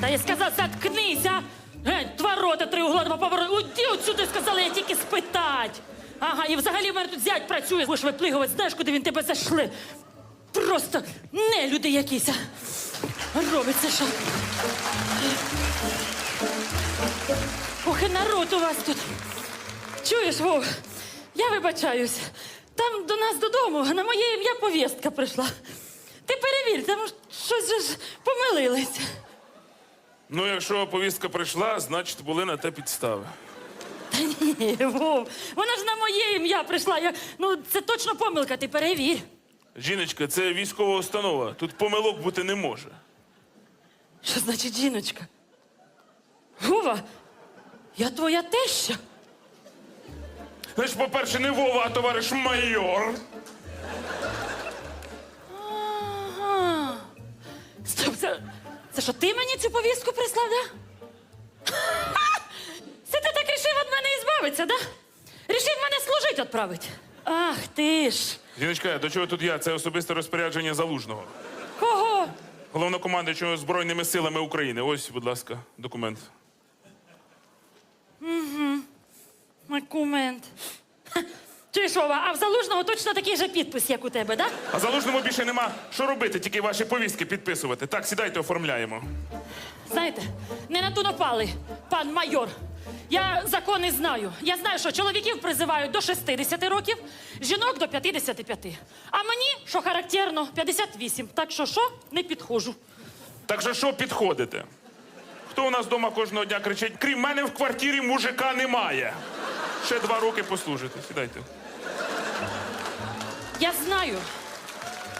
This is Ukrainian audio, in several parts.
Та я сказав, заткнися! Гень, два рота, три угла, два повороти. Уйди отсюди, сказала, я тільки спитать. Ага, і взагалі в мене тут зять працює. Будеш виплигувати, знаєш, куди він тебе зайшли. Просто не люди якісь. Робиться що. Ох, народ у вас тут. Чуєш, Вов, я вибачаюсь. Там до нас додому на моє ім'я повістка прийшла. Ти перевір, там щось же ж помилилися. Ну, якщо повістка прийшла, значить були на те підстави. Та ні, Вов, вона ж на моє ім'я прийшла. Я, ну, це точно помилка, ти перевір. Жіночка, це військова установа. Тут помилок бути не може. Що значить жіночка? Вова, я твоя теща. Значить, по-перше, не Вова, а товариш майор. Це що ти мені цю повістку прислав, да? Це ти так рішив від мене ізбавитися, да? Рішив мене служити відправити. Ах ти ж. Жіночка, до чого тут я? Це особисте розпорядження залужного. Кого? Головнокомандуючого Збройними силами України. Ось, будь ласка, документ. Документ. Чуєш, Вова, а в залужного точно такий же підпис, як у тебе, да? А залужному більше нема що робити, тільки ваші повістки підписувати. Так, сідайте, оформляємо. Знаєте, не на ту напали, пан майор. Я закони знаю. Я знаю, що чоловіків призивають до 60 років, жінок до 55. А мені, що характерно, 58. Так що що, не підходжу. Так що що підходите? Хто у нас вдома кожного дня кричить, крім мене в квартирі мужика немає. Ще два роки послужите. Сідайте. Я знаю,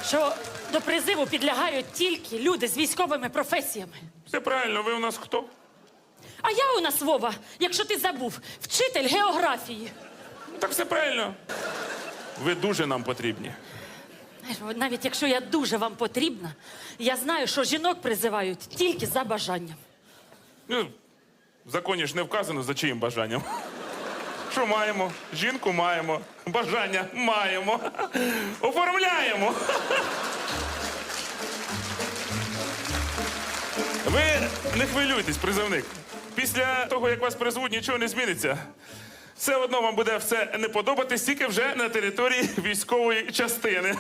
що до призиву підлягають тільки люди з військовими професіями. Все правильно, ви у нас хто? А я у нас, Вова, якщо ти забув, вчитель географії. Так все правильно. Ви дуже нам потрібні. Знаєш, Навіть якщо я дуже вам потрібна, я знаю, що жінок призивають тільки за бажанням. Ну, в законі ж не вказано, за чиїм бажанням. Що маємо? Жінку маємо. Бажання маємо. Оформляємо. Ви не хвилюйтесь, призовник. Після того, як вас призвуть, нічого не зміниться. Все одно вам буде все не подобатись, тільки вже на території військової частини.